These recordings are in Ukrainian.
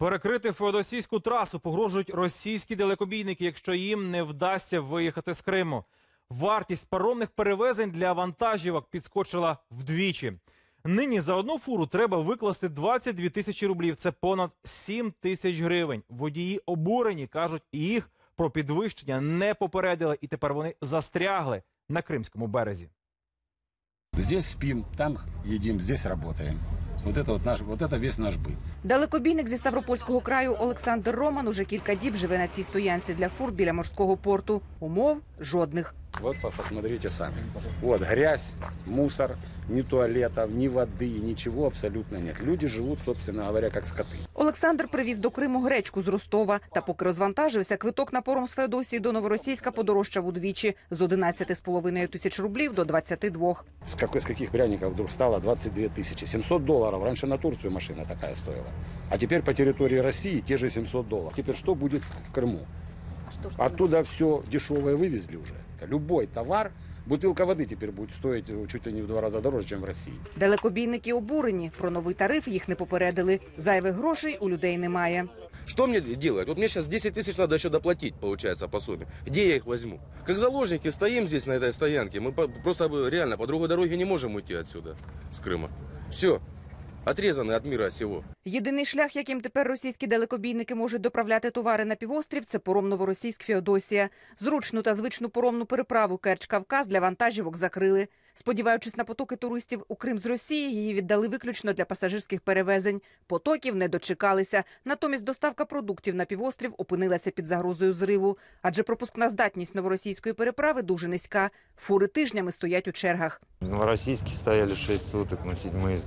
Перекрити феодосійську трасу погрожують російські далекобійники, якщо їм не вдасться виїхати з Криму. Вартість паромних перевезень для вантажівок підскочила вдвічі. Нині за одну фуру треба викласти 22 тисячі рублів. Це понад 7 тисяч гривень. Водії обурені кажуть, їх про підвищення не попередили, і тепер вони застрягли на кримському березі. Здесь спим, там едим, здесь работаем. Вот это вот наш, вот это весь наш быт. Далекобійник зі Ставропольського краю Олександр Роман уже кілька діб живе на цій стоянці для фур біля морського порту. Умов жодних. Вот по- посмотрите сами. Вот грязь, мусор, ни туалетов, ни воды, ничего абсолютно нет. Люди живут, собственно говоря, как скоты. Олександр привіз до Криму гречку з Ростова. Та поки розвантажився, квиток на пором з Феодосії до Новоросійська подорожчав удвічі з 11,5 тисяч рублів до 22. С, какой, с каких пряников вдруг стало 22 тысячи? 700 долларов. Раньше на Турцию машина такая стоила. А теперь по территории России те же 700 долларов. Теперь что будет в Крыму? Оттуда все дешевое вывезли уже. Любой товар, бутылка воды теперь будет стоить э, чуть ли не в два раза дороже, чем в России. Далекобійники обурені. Про новий тариф їх не попередили. Зайвих грошей у людей немає. Что мне делать? Вот мне сейчас 10 тысяч надо еще доплатить, получается, по сумме. Где я их возьму? Как заложники стоим здесь, на этой стоянке. Мы по- просто бы реально по другой дороге не можем уйти отсюда, с Крыма. Все. Отрезаны от мира сего. Єдиний шлях, яким тепер російські далекобійники можуть доправляти товари на півострів, це пором Новоросійськ Феодосія. Зручну та звичну поромну переправу Керч-Кавказ для вантажівок закрили. Сподіваючись на потоки туристів у Крим з Росії, її віддали виключно для пасажирських перевезень. Потоків не дочекалися. Натомість доставка продуктів на півострів опинилася під загрозою зриву, адже пропускна здатність новоросійської переправи дуже низька. Фури тижнями стоять у чергах. В Новороссийске стояли 6 суток, на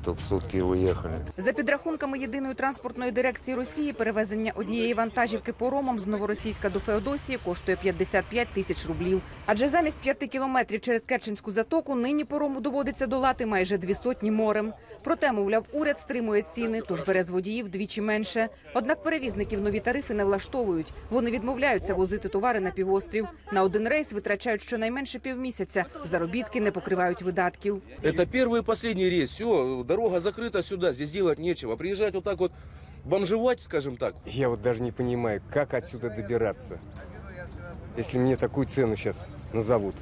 только сутки уехали. За підрахунками єдиної транспортної дирекції Росії, перевезення однієї вантажівки поромом з Новоросійська до Феодосії коштує 55 тисяч рублів. Адже замість п'яти кілометрів через Керченську затоку нині порому доводиться долати майже дві сотні морем. Проте, мовляв, уряд стримує ціни, тож бере з водіїв двічі менше. Однак перевізників нові тарифи не влаштовують. Вони відмовляються возити товари на півострів. На один рейс витрачають щонайменше півмісяця. Заробітки не покривають видатків. Это первый и последний рейс. Все, дорога закрыта сюда, здесь делать нечего. Приезжать вот так вот бомжевать, скажем так, Я вот даже не понимаю, как отсюда добираться, если мне такую цену сейчас назовут.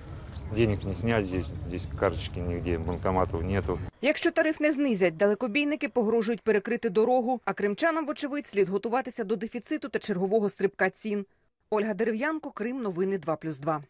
Денег не снять здесь, здесь карточки нигде, банкоматов нету. Якщо тариф не знизять, далекобійники погрожують перекрити дорогу, а кримчанам, вочевидь, слід готуватися до дефіциту та чергового стрибка цін. Ольга Дерев'янко, Крим, новини 2+,2.